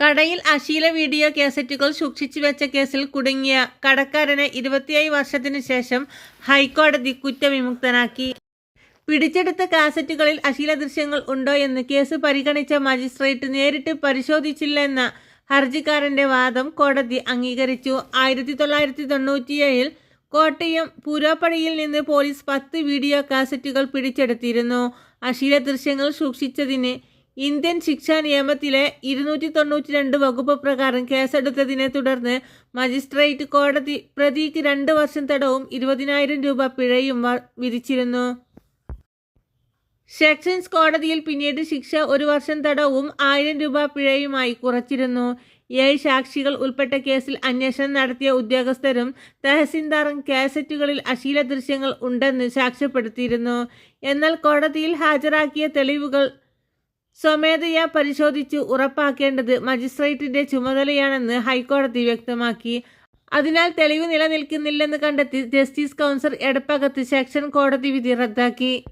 കടയിൽ അശീല വീഡിയോ കാസറ്റുകൾ സൂക്ഷിച്ചു വെച്ച കേസിൽ കുടുങ്ങിയ കടക്കാരനെ ഇരുപത്തിയേഴ് വർഷത്തിനു ശേഷം ഹൈക്കോടതി കുറ്റവിമുക്തനാക്കി. പിടിച്ചെടുത്ത കാസറ്റുകളിൽ അശീല ദൃശ്യങ്ങൾ ഉണ്ടോ എന്ന് കേസ് പരിഗണിച്ച മജിസ്ട്രേറ്റ് നേരിട്ട് പരിശോധിച്ചില്ലെന്ന ഹർജിക്കാരന്റെ വാദം കോടതി അംഗീകരിച്ചു. ആയിരത്തി തൊള്ളായിരത്തി തൊണ്ണൂറ്റിയേഴിൽ കോട്ടയം പൂരോപ്പടിയിൽ നിന്ന് പോലീസ് പത്ത് വീഡിയോ കാസറ്റുകൾ പിടിച്ചെടുത്തിരുന്നു. അശീല ദൃശ്യങ്ങൾ സൂക്ഷിച്ചതിന് ഇന്ത്യൻ ശിക്ഷാ നിയമത്തിലെ ഇരുന്നൂറ്റി തൊണ്ണൂറ്റി രണ്ട് വകുപ്പ് പ്രകാരം കേസെടുത്തതിനെ തുടർന്ന് മജിസ്ട്രേറ്റ് കോടതി പ്രതിക്ക് രണ്ട് വർഷം തടവും ഇരുപതിനായിരം രൂപ പിഴയും വിധിച്ചിരുന്നു. സെക്ഷൻസ് കോടതിയിൽ പിന്നീട് ശിക്ഷ ഒരു വർഷം തടവും ആയിരം രൂപ പിഴയുമായി കുറച്ചിരുന്നു. ഏഴ് സാക്ഷികൾ ഉൾപ്പെട്ട കേസിൽ അന്വേഷണം നടത്തിയ ഉദ്യോഗസ്ഥരും തഹസിൽദാറും കാസറ്റുകളിൽ അശീല ദൃശ്യങ്ങൾ ഉണ്ടെന്ന് സാക്ഷ്യപ്പെടുത്തിയിരുന്നു. എന്നാൽ കോടതിയിൽ ഹാജരാക്കിയ തെളിവുകൾ സ്വമേധയാ പരിശോധിച്ചു ഉറപ്പാക്കേണ്ടത് മജിസ്ട്രേറ്റിന്റെ ചുമതലയാണെന്ന് ഹൈക്കോടതി വ്യക്തമാക്കി. അതിനാൽ തെളിവ് നിലനിൽക്കുന്നില്ലെന്ന് കണ്ടെത്തി ജസ്റ്റിസ് കൗൺസിൽ എടപ്പകത്ത് സെക്ഷൻ കോടതി വിധി റദ്ദാക്കി.